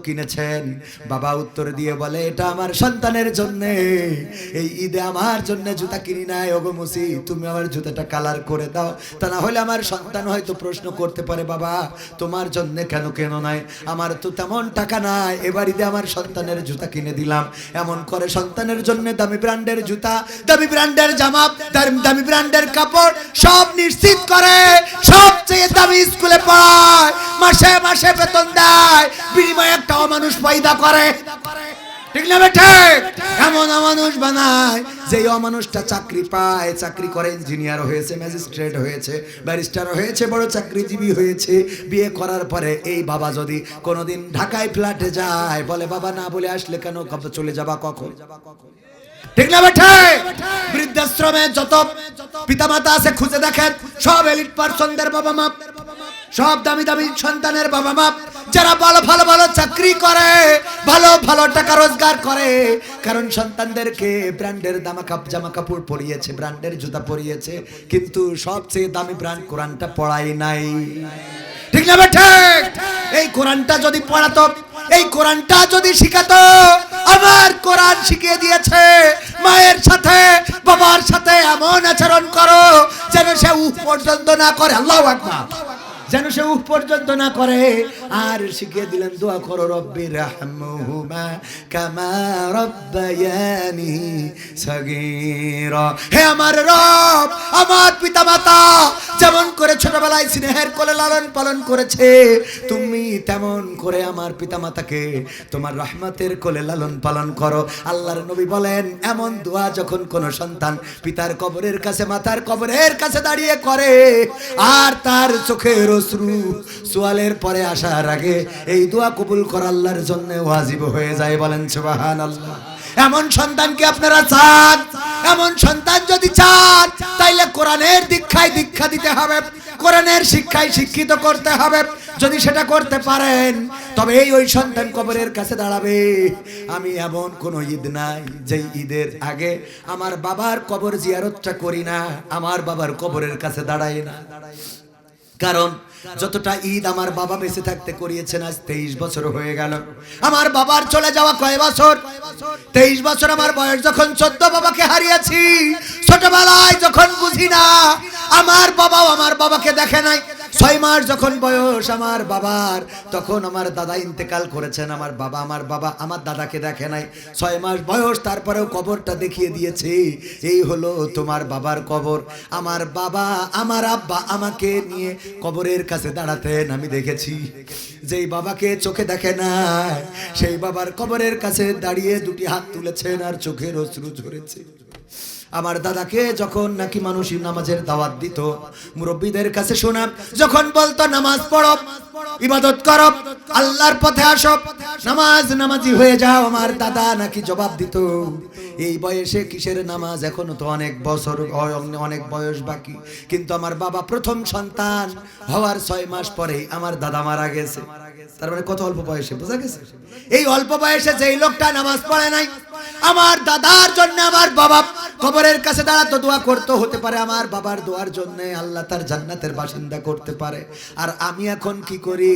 কিনেছেন। বাবা উত্তর দিয়ে বলে, এটা আমার সন্তানের জন্য। এই ঈদে আমার জন্য জুতা কিনি নাই। ওগো মুসি, তুমি আমার জুতাটা কালার করে দাও। তা না হলে আমার সন্তান হয়তো প্রশ্ন করতে পারে, বাবা, তোমার জন্য কেন কেন নাই? আমার তো তেমন টাকা নাই। এবার ঈদে আমার সন্তানের জুতা কিনে দিলাম। এমন করে সন্তানের জন্য দামি ব্র্যান্ডের জুতা, দামি ব্র্যান্ডের জামা, দামি- ব্র্যান্ডের কাপড় সব নিশ্চিত করে সবচেয়ে দামি স্কুলে পড়ায় মাসে মাসে বেতন দেয়। বিনিময়ে একটা অমানুষ পয়দা করে। ঠিক না বেঠে এমন অমানুষ বানায় যে অমানুষটা চাকরি পায়। চাকরি করে ইঞ্জিনিয়ার হয়েছে ম্যাজিস্ট্রেট হয়েছে ব্যারিস্টার হয়েছে, বড় চাকরিজীবী হয়েছে। বিয়ে করার পরে এই বাবা যদি কোনোদিন ঢাকায় ফ্ল্যাটে যায়, বলে, বাবা, না বলে আসলে কেন? কবে চলে যাবা, কখন? ঠিক না বেঠে বৃদ্ধাশ্রমে যত পিতামাতা আছে, খুঁজে দেখেন, সব এলিট পার্সনদের বাবা মা সব দামি দামি সন্তানের বাবা মা, যারা ভালো ভালো ভালো চাকরি করে, ভালো ভালো টাকা রোজগার করে, কারণ সন্তানদেরকে ব্র্যান্ডের দামা কাপ, জামা কাপড় পরিয়েছে, ব্র্যান্ডের জুতা পরিয়েছে, কিন্তু সবচেয়ে দামি ব্র্যান্ড কোরআনটা পড়াই নাই। ঠিক না বেঠে এই কোরআনটা যদি পড়াতো, এই কোরআনটা যদি শিখাতো আমার কোরআন শিখিয়ে দিয়েছে, মায়ের সাথে, বাবার সাথে এমন আচরণ করো, যেন সে উহ পর্যন্ত না করে। আল্লাহ আকবার। যেন সে উহ পর্যন্ত না করে। আর শিখিয়ে দিলেন, দোয়া করো রব্বির রাহমুহুমা কামা রব্বায়ানি সগীরা। হে আমার রব, আমার পিতামাতা, যেমন করে ছোটবেলায় স্নেহের কোলে লালন পালন করেছে, তুমি তেমন করে আমার পিতামাতাকে তোমার রহমতের কোলে লালন পালন করো। আল্লাহর নবী বলেন, এমন দোয়া যখন কোন সন্তান পিতার কবরের কাছে, মাতার কবরের কাছে দাঁড়িয়ে করে, আর তার চোখের অশ্রু সোয়ালের পরে আসার আগে এই দোয়া কবুল করা আল্লাহর জন্য ওয়াজিব হয়ে যায় বলেন সুবাহান আল্লাহ এমন সন্তানকে আপনারা চান? এমন সন্তান যদি চান, তাইলে কোরআনের দীক্ষায় দীক্ষা দিতে হবে, কোরআনের শিক্ষায় শিক্ষিত করতে হবে। যদি সেটা করতে পারেন, তবে এই ওই সন্তান কবরের কাছে দাঁড়াবে। আমি এমন কোন ঈদ নাই যে ঈদের আগে আমার বাবার কবর জিয়ারতটা করি না, আমার বাবার কবরের কাছে দাঁড়াই না। কারণ যতটা ঈদ আমার বাবা বেঁচে থাকতে করিয়েছেন, আজ তেইশ বছর হয়ে গেল। আমার বাবার চলে যাওয়া কয় বছর? তেইশ বছর আমার বয়স যখন চোদ্দ বাবাকে হারিয়েছি, ছোটবেলায় যখন বুঝি না, আমার বাবাও আমার বাবাকে দেখে নাই। ছয় মাস যখন বয়স আমার বাবার, তখন আমার দাদা ইন্তেকাল করেছেন। আমার বাবা আমার বাবা আমার দাদাকে দেখে নাই। ছয় মাস বয়স, তারপরেও কবরটা দেখিয়ে দিয়েছে। এই হলো তোমার বাবার কবর। আমার বাবা, আমার আব্বা আমাকে নিয়ে কবরের কাছে দাঁড়াতেন, আমি দেখেছি। যেই বাবাকে চোখে দেখে না সেই বাবার কবরের কাছে দাঁড়িয়ে দুটি হাত তুলেছেন আর চোখের অশ্রু ঝরেছে। আমার দাদাকে যখন নাকি মানুষ নামাজের দাওয়াত দিত, মুরব্বীদের কাছে শোনা, যখন বলতো, নামাজ পড়ো, ইবাদত করো, আল্লাহর পথে আসো, নামাজ নামাজি হয়ে যাও। আমার দাদা নাকি জবাব দিত, এই বয়সে কিসের নামাজ? এখনও তো অনেক বছর অনেক বয়স বাকি। কিন্তু আমার বাবা প্রথম সন্তান হওয়ার ছয় মাস পরে আমার দাদা মারা গেছে। তার মানে কত অল্প বয়সে, বোঝা গেছে? এই অল্প বয়সে যেই লোকটা নামাজ পড়ে নাই, আমার দাদার জন্য আমার বাবা কবরের কাছে দাঁড়াতো দোয়া করতে হতে পারে আমার বাবার দোয়ার জন্য। আল্লাহ তার জান্নাতের বাসিন্দা করতে পারে। আর আমি এখন কি করি?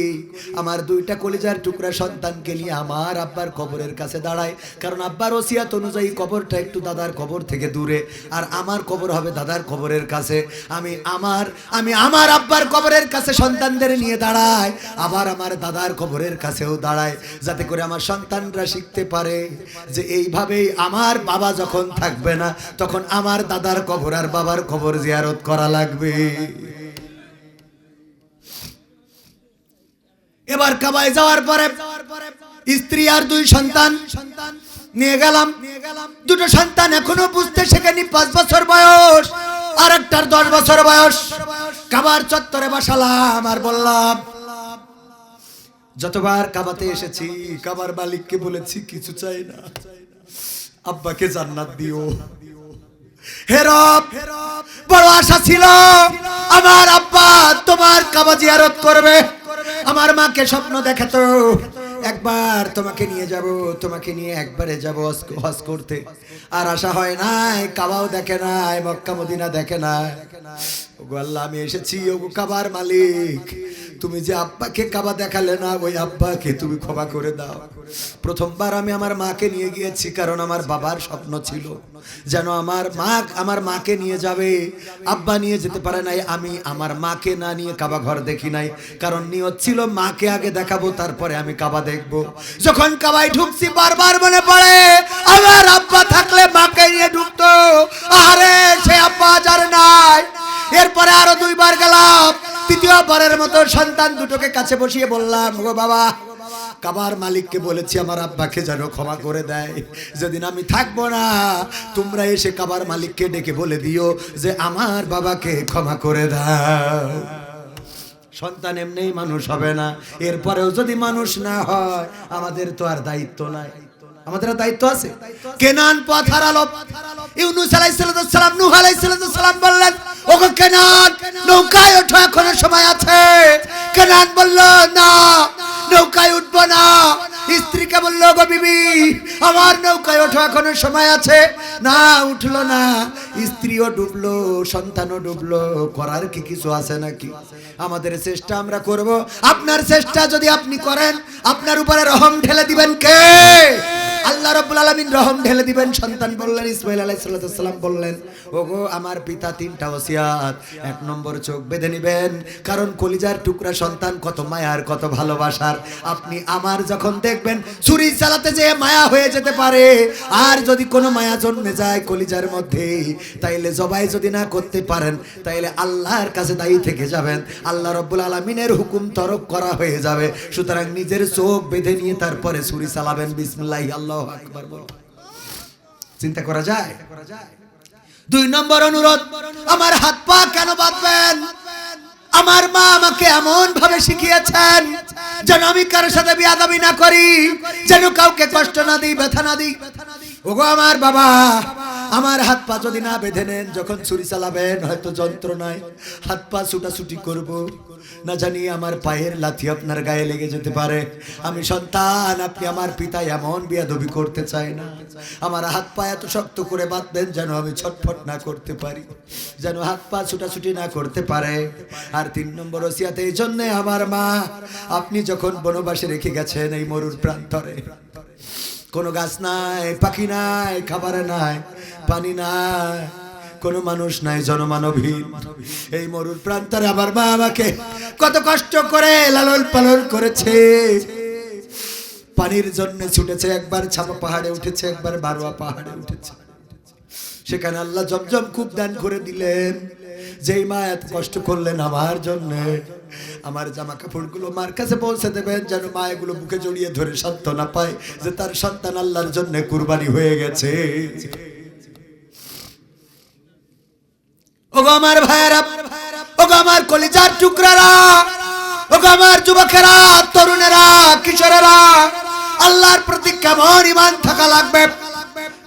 আমার দুইটা কলিজার টুকরা সন্তানকে নিয়ে আমার আব্বার কবরের কাছে দাঁড়াই। কারণ আব্বার ওসিয়াত অনুযায়ী কবরটা একটু দাদার কবর থেকে দূরে। আর আমার কবর হবে দাদার কবরের কাছে। আমি আমার আমি আমার আব্বার কবরের কাছে সন্তানদের নিয়ে দাঁড়াই। আবার আমার দাদার কবরের কাছেও দাঁড়ায় যাতে করে আমার সন্তানরা শিখতে পারে যে এইভাবেই আমার বাবা যখন থাকবে না তখন আমার দাদার কবর আর বাবার কবর জিয়ারত করা লাগবে। এবার কাবায় যাওয়ার পরে স্ত্রী আর দুই সন্তান নিয়ে গেলাম। দুটো সন্তান এখনও বুঝতে শেখেনি পাঁচ বছর বয়স আর একটার দশ বছর বয়স। কাবার চত্বরে বসালাম আর বললাম, যতবার কাবাতে এসেছি, কাবার মালিককে বলেছি কিছু চাই না। আব্বাকে জান্নাত দিও। হেরব একবার তোমাকে নিয়ে যাব, তোমাকে নিয়ে একবারে যাব হজ করতে। আর আশা হয় নাই, কাবাও দেখে নাই, মক্কা মদিনা দেখে নাই। আমি এসেছি কাবার মালিক। তুমি যে আব্বাকে কাবা দেখালে না, ওই আব্বাকে তুমি ক্ষমা করে দাও। প্রথমবার আমি আমার মাকে নিয়ে গিয়েছি, কারণ আমার বাবার স্বপ্ন ছিল যেন আমার মা, আমার মাকে নিয়ে যাবে। আব্বা নিয়ে যেতে পারে নাই, আমি আমার মাকে না নিয়ে কাবা ঘর দেখি নাই। কারণ নিয়ত ছিল মাকে আগে দেখাবো, তারপরে আমি কাবা দেখব। যখন কাবায় ঢুকছি, বারবার মনে পড়ে, আমার আব্বা থাকলে মাকে নিয়ে ঢুকতো। আরে সে আব্বা এরপরে আরও দুইবার গেলাম। তৃতীয়বারের মতো সন্তান দুটোকে কাছে বসিয়ে বললাম, গো বাবা, কাবার মালিককে বলেছি আমার আব্বাকে যেন ক্ষমা করে দেয়। যেদিন আমি থাকব না, তোমরা এসে কাবার মালিককে ডেকে বলে দিও যে আমার বাবাকে ক্ষমা করে দাও। সন্তান এমনিই মানুষ হবে না। এরপরেও যদি মানুষ না হয়, আমাদের তো আর দায়িত্ব নাই। আমাদের দায়িত্ব আছে। কেনান পথ হারালো। ইউনুস আলাইহিস সালাম, নূহ আলাইহিস সালাম বললেন, ওগো কেনান, নৌকায় ওঠো, এখনও সময় আছে। কেনান বলল, না, নৌকায় উঠবো না। স্ত্রীকে বলল গো বিবি, আমার নৌকায় ওঠো, এখনও সময় আছে। না, উঠল না। স্ত্রীও ডুবলো, সন্তানও ডুবলো, করার কি কিছু আছে নাকি? আমাদের চেষ্টা আমরা করব। আপনার চেষ্টা যদি আপনি করেন, আপনার উপরে রহম ঢেলে দিবেন কে? আল্লাহ রাব্বুল আলামিন রহম ঢেলে দিবেন। সন্তান বললেন, ইসমাইল আলাইহিস সালাম বললেন, ওগো, আমার পিতা তিনটা ওসিয়াত, এক নম্বর চোখ বেঁধে নেবেন, কারণ কলিজার টুকরা সন্তান কত মায়ার, কত ভালোবাসার। আপনি আমার যখন দেখবেন, ছুরি চালাতে যে মায়া হয়ে যেতে পারে। আর যদি কোনো মায়া জন্মে যায় কলিজার মধ্যে, তাইলে জবাই যদি না করতে পারেন, তাইলে আল্লাহর কাছে দায়ী থেকে যাবেন। আল্লাহ রব্বুল আলমিনের হুকুম তরক করা হয়ে যাবে। সুতরাং নিজের চোখ বেঁধে নিয়ে তারপরে ছুরি চালাবেন। বিসমুল্লাহ আল্লাহ বলো। চিন্তা করা যায়? দুই নম্বর অনুরোধ, আমার হাত পা কেন বাঁধবেন? আমার মা আমাকে এমন ভাবে শিখিয়েছেন যেন আমি কারোর সাথে বিয়াদাবি না করি, যেন কাউকে কষ্ট না দিই, ব্যথা না দিই। ওগো আমার বাবা আমার হাত পা যদি না বেঁধে নেন, যখন ছুরি চালাবেন, হয়তো যন্ত্র যন্ত্রণায় হাত পা ছুটাছুটি করব। না জানি আমার পায়ের লাথি আপনার গায়ে লেগে যেতে পারে। আমি সন্তান, আপনি আমার পিতা, এমন বিয়াদবি করতে চাই না। আমার হাত পা এত শক্ত করে বাঁধবেন যেন আমি ছটফট না করতে পারি, যেন হাত পা ছুটাছুটি না করতে পারে। আর তিন নম্বর ওসিয়াতে, এই জন্যে আমার মা, আপনি যখন বনবাসে রেখে গেছেন এই মরুর প্রান্তরে কোনো গাছ নাই, পাখি নাই, খাবার নাই, পানি নাই, কোনো মানুষ নাই, জনমানবহীন। এই মরুর প্রান্তরে আমার আমাকে কত কষ্ট করে লালন পালন করেছে। পানির জন্য ছুটেছে একবার, ছাপা পাহাড়ে উঠেছে একবার, বারোয়া পাহাড়ে উঠেছে। সেখানে আল্লাহ জমজম খুব দান করে দিলেন। যেই মা এত কষ্ট করলেন আমার জন্য, আমার জামা কাপড়গুলো মার কাছে পৌঁছে দেবেন যেন মা এগুলো বুকে জড়িয়ে ধরে সান্ত্বনা পায় যে তার সন্তান আল্লাহর জন্য কুরবানি হয়ে গেছে।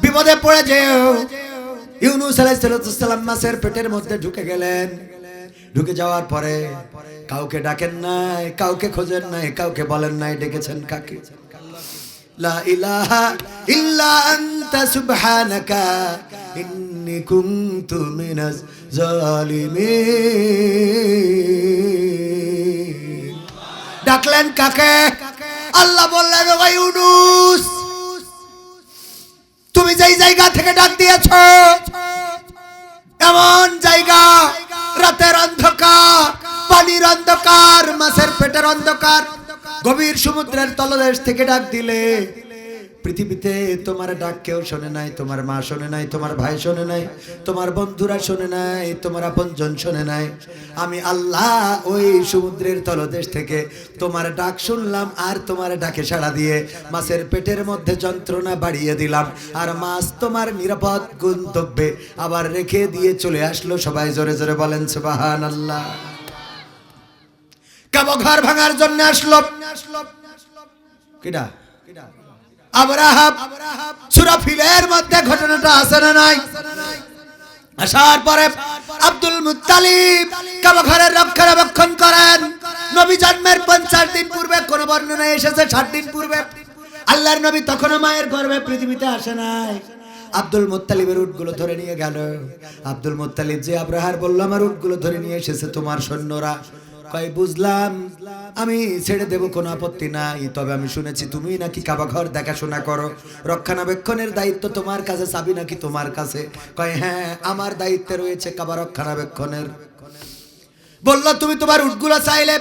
বিপদে পড়ে যেও। ইউনুস আলাইহিসসালাম মাছের পেটের মধ্যে ঢুকে গেলেন। ঢুকে যাওয়ার পরে কাউকে ডাকেন নাই, কাউকে খোঁজেন নাই, কাউকে বলেন নাই, ডেকেছেন কাকে? লা ইলাহা ইল্লা আনতা সুবহানাকা, ইন্নী কুনতু মিনাজ জালিমিন। ডাকলেন কাকে? আল্লাহ বললেন, ও ইউনুস তুমি যেই জায়গা থেকে ডাক দিয়েছ এমন জায়গা? রাতের অন্ধকার, পানির অন্ধকার, মাছের পেটের অন্ধকার। গভীর সমুদ্রের তলদেশ থেকে ডাক দিলে পৃথিবীতে তোমার ডাক কেউ শোনে নাই তোমার মা শোনে নাই তোমার ভাই শোনে নাই তোমার বন্ধুরা শোনে নাই তোমার আপনজন শোনে নাই। আমি আল্লাহ ওই সমুদ্রের তলদেশ থেকে তোমার ডাক শুনলাম আর তোমার ডাকে সাড়া দিয়ে মাছের পেটের মধ্যে যন্ত্রণা বাড়িয়ে দিলাম। আর মাছ তোমার নিরাপদ গন্তব্যে আবার রেখে দিয়ে চলে আসলো। সবাই জোরে জোরে বলেন সুবাহান আল্লাহ কাবো ঘর ভাঙার জন্য আসলো। কিডা? আবরাহাব সুরাফিলের মধ্যে ঘটনাটা আছে না নাই? আসার পরে আব্দুল মুত্তালিব কাবা ঘরের রক্ষণাবেক্ষণ করেন। নবী জন্মের পঞ্চাশ দিন পূর্বে, কোন বর্ণনা এসেছে ষাট দিন পূর্বে। আল্লাহর নবী তখনও মায়ের গর্ভে পৃথিবীতে আসে নাই। আব্দুল মুত্তালিবের উটগুলো ধরে নিয়ে গেল। আব্দুল মুত্তালিব যে আব্রাহার বলল, আমার উটগুলো ধরে নিয়ে এসেছে তোমার সৈন্যরা। কয়, বুঝলাম, আমি ছেড়ে দেব, কোনো আপত্তি নাই। তবে আমি শুনেছি তুমি নাকি কাবা ঘর দেখাশোনা করো। রক্ষণাবেক্ষণের দায়িত্ব তোমার কাছে, চাবি নাকি তোমার কাছে? কয় হ্যাঁ আমার দায়িত্বে রয়েছে কাবা রক্ষণাবেক্ষণের। বলল, তুমি তোমার উটগুলো চাইলে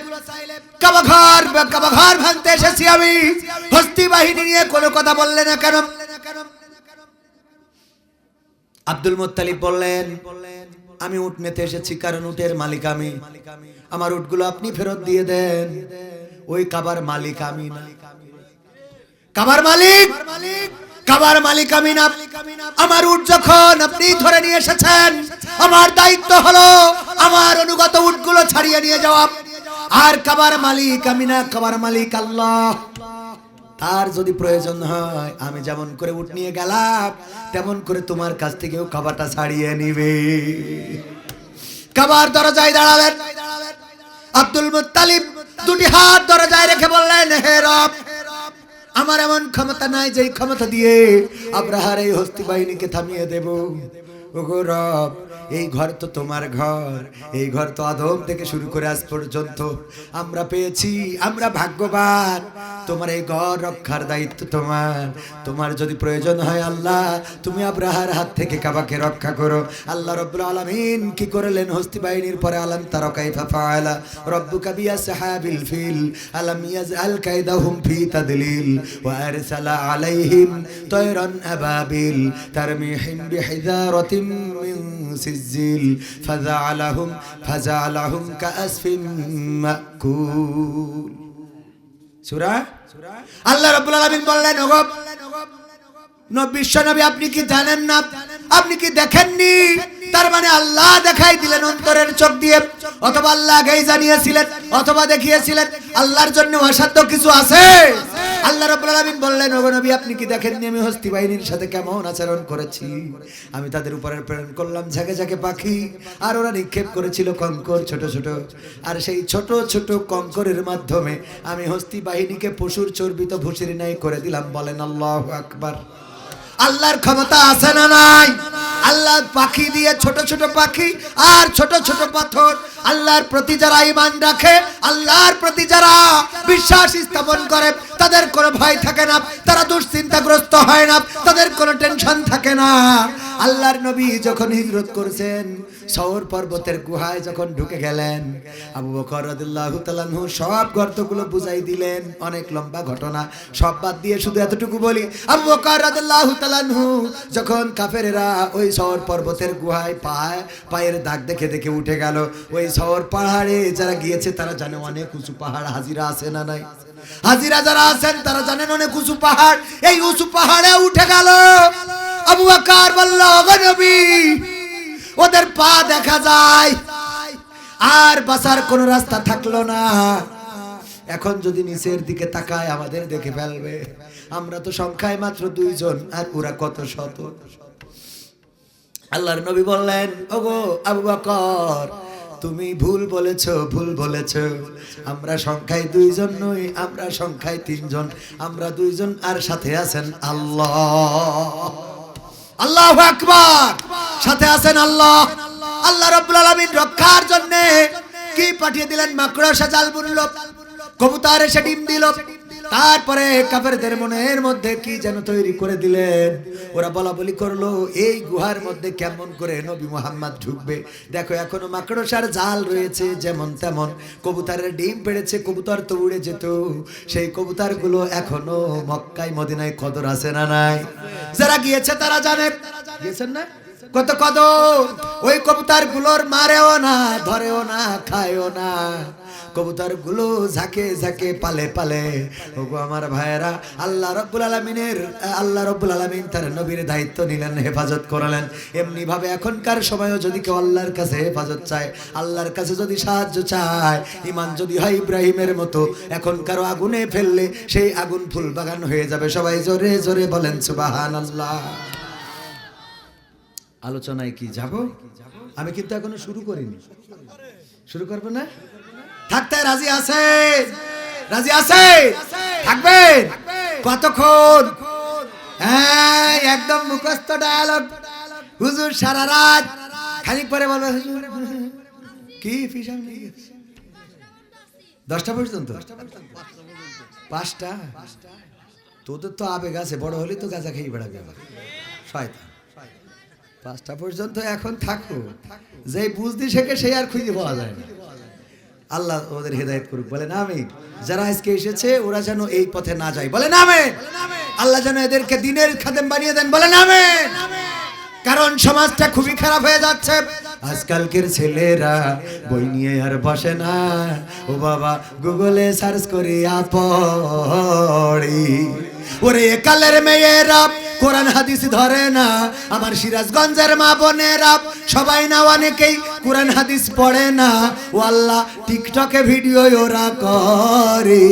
কাবা ঘর কাবা ঘর ভাঙতে এসেছি আমি। হস্তি বাহিনী নিয়ে কোনো কথা বললে না কেন? আব্দুল মুত্তালিব বললেন, আমি উঠ নিতে এসেছি, কারণ উটের মালিক আমি। আমার উটগুলো আপনি ফেরত দিয়ে দেন। ওই কাবার মালিক আমি না। কাবার মালিক! কাবার মালিক আমি না। আমার উট যখন আপনি ধরে নিয়ে এসেছেন, আমার দায়িত্ব হলো আমার অনুগত উটগুলো ছাড়িয়ে নিয়ে যাওয়া। আর কাবার মালিক আমি না, কাবার মালিক আল্লাহ। তার যদি প্রয়োজন হয়, আমি যেমন করে উঠ নিয়ে গেলাম, তেমন করে তোমার কাছ থেকেও খাবারটা ছাড়িয়ে নিবে। কাবার দরজায় দাঁড়ালেন। আব্দুল মুতালিব দুটি হাত দরজায় রেখে বললেন, হে রব, আমার এমন ক্ষমতা নাই যে ক্ষমতা দিয়ে আব্রাহার এই হস্তি বাহিনীকে থামিয়ে দেব। ওগো রব, এই ঘর তো তোমার ঘর। এই ঘর তো আদম থেকে শুরু করে আজ পর্যন্ত। আমরা পেয়েছি, আমরা ভাগ্যবান। তোমার এই ঘর রক্ষার দায়িত্ব তোমার। তোমার যদি প্রয়োজন হয় আল্লাহ, তুমি আব্রাহার হাত থেকে কাবাকে রক্ষা করো। আল্লাহ রব্বুল আলামিন কি করলেন? হস্তি বাহিনীর পরে আলাম তারা কাইফা ফাআলা। কাবিয়া বিয়াসহাবিল ফিল, আলাম ইয়াজআল কাইদাহুম ফি তাদলিল, ওয়া আরসালা আলাইহিম তায়রান আবাবিল তারমিহিম বিহিজারাতিন মিন সিজিল ফাজআলাহুম ফাজআলাহুম কাআসফিন মাকুল। সূরা? আল্লাহ রাব্বুল আলামিন বললেন ওগো নবী আপনি কি জানেন না? আপনি কি দেখেননি? তার মানে আল্লাহ দেখাই দিলেন অন্তরের চোখ দিয়ে। অথবা আল্লাহ আগেই জানিয়েছিলেন, অথবা দেখিয়েছিলেন। আল্লাহর জন্য অসাধ্য কিছু আছে। আল্লাহ রাব্বুল আলামিন বললেন, ওগো নবী, আপনি কি দেখেননি আমি হস্তি বাহিনীর সাথে কেমন আচরণ করেছি? আমি তাদের উপরে প্রেরণ করলাম, ঝাঁকে ঝাঁকে পাখি, আর ওরা নিক্ষেপ করেছিল কঙ্কর ছোট ছোট। আর সেই ছোট ছোট কঙ্করের মাধ্যমে আমি হস্তি বাহিনীকে পশুর চর্বিত ভুসির নাই করে দিলাম। বলেন আল্লাহ আকবার। আল্লাহর ক্ষমতা আছে না নাই? আল্লাহ পাখি দিয়ে ছোট ছোট পাখি আর ছোট ছোট পাথর। আল্লাহর প্রতি যারা ইমান রাখে, আল্লাহর প্রতি যারা বিশ্বাস স্থাপন করে, তাদের কোনো ভয় থাকে না, তারা দুশ্চিন্তাগ্রস্ত হয় না, তাদের কোনো টেনশন থাকে না। আল্লাহর নবী যখন হিজরত করেছেন শহর পর্বতের গুহায় যখন ঢুকে গেলেন, আবু বকর রাদিয়াল্লাহু সব গর্তগুলো বুঝাই দিলেন। অনেক লম্বা ঘটনা, সব বাদ দিয়ে শুধু এতটুকু বলি। আবু বকর রাদিয়াল্লাহু যখন কাফেরেরা ওই শহর পর্বতের গুহায় পায় পায়ের দাগ দেখে দেখে উঠে গেল। ওই শহর পাহাড়ে যারা গিয়েছে, তারা জানে অনেক উঁচু পাহাড়। হাজিরা আছে না নাই? হাজিরা যারা আছেন, তারা জানেন অনেক উঁচু পাহাড়। এই উঁচু পাহাড়ে উঠে গেল। আবু বকর বলল, "ওগো নবী, ওদের পা দেখা যায়। আর বাসার কোনো রাস্তা থাকল না। এখন যদি নিচের দিকে তাকায়, আমাদের দেখে ফেলবে। আমরা তো সংখ্যায় মাত্র দুইজন, আর ওরা কত শত? আল্লাহর নবী বললেন, ওগো আবু বকর, তুমি ভুল বলেছ ভুল বলেছ। আমরা সংখ্যায় দুইজন নই, আমরা সংখ্যায় তিনজন। আমরা দুইজন আর সাথে আছেন আল্লাহ। আল্লাহ আকবার। সাথে আছেন আল্লাহ। আল্লাহ রব্বুল আলামিন রক্ষার জন্য কি পাঠিয়ে দিলেন? মাকড়সা জাল বুনলো, কবুতর এসে ডিম দিল। তারপরে কাফেরদের মনের মধ্যে কি যেন তৈরি করে দিলেন? ওরা বলা বলি করল, এই গুহার মধ্যে কেমন করে নবী মোহাম্মদ ঢুকবে? দেখো, এখনও মাকড়সার জাল রয়েছে, যেমন তেমন। কবুতরের ডিম পেড়েছে, কবুতর তো উড়ে যেত। সেই কবুতরগুলো এখনও মক্কায়, মদিনায় কদর আছে না নাই? যারা গিয়েছে তারা জানে। গিয়েছেন না? কত কত ওই কবুতরগুলোর মারেও না, ধরেও না, খায়ও না। কবুতরগুলো ঝাঁকে ঝাঁকে, পালে পালে। ওগো আমার ভাইয়েরা, আল্লাহ রব্বুল আলমিনের, আল্লাহ রব্বুল আলমিন তার নবীর দায়িত্ব নিলেন, হেফাজত করালেন। এমনি ভাবে এখনকার সময়ও যদি কেউ আল্লাহর কাছে হেফাজত চায়, আল্লাহর কাছে যদি সাহায্য চায় ইমান যদি হয় ইব্রাহিমের মতো এখনকার আগুনে ফেললে সেই আগুন ফুল বাগান হয়ে যাবে। সবাই জোরে জোরে বলেন সুবাহান আল্লাহ আলোচনায় কি যাব? আমি কিন্তু এখনও শুরু করিনি। শুরু করব না? থাকতে রাজি আছে? রাজি আছে? থাকবেন? কতক্ষণ? হ্যাঁ একদম মুখস্থ ডায়ালগ হুজুর সারা রাত। খানিক পরে বলবে, হুজুর, কি ফিসাম নিয়ে গেছে? দশটা পর্যন্ত? পাঁচটা? তোদের তো আবেগ আছে, বড় হলে তো গাঁজা খেয়ে বেড়াবে আবার। শয়তান। পাঁচটা পর্যন্ত এখন থাকো যে বুঝতে শেখে, সেই আর খুঁজে পাওয়া যায় না। আল্লাহ ওদের হেদায়েত করুক। বলে না আমি যারা আজকে এসেছে, ওরা যেন এই পথে না যায়। বলে না আমি আল্লাহ যেন এদেরকে দিনের খাদেম বানিয়ে দেন। বলে না আমি কারণ সমাজটা খুবই খারাপ হয়ে যাচ্ছে। আজকালকের ছেলেরা বই নিয়ে আর বসে না। ও বাবা গুগলে সার্চ করে পড়ি। ওরে একালের মেয়েরা, কোরআন হাদিস ধরে না, আমার সিরাজগঞ্জের মা বোনেরা, সবাই না অনেকেই কোরআন হাদিস পড়ে না। ও আল্লাহ, টিকটকে ভিডিও ওরা করে।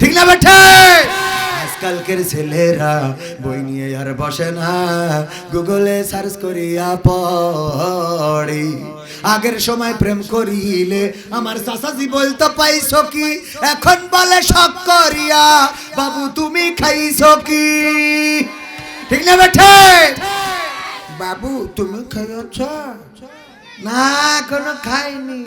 ঠিক না বেঠে? আজকালকের ছেলেরা বই নিয়ে আর বসে না, গুগলে সার্চ করিয়া পড়ি। আগের সময় প্রেম করিলে আমার চাচাজি বলতে পাইছো কি? এখন বলে সব করিয়া বাবু তুমি খাইছ কি? ঠিক না বেঠে? বাবু তুমি খাইছ না এখনও খাইনি।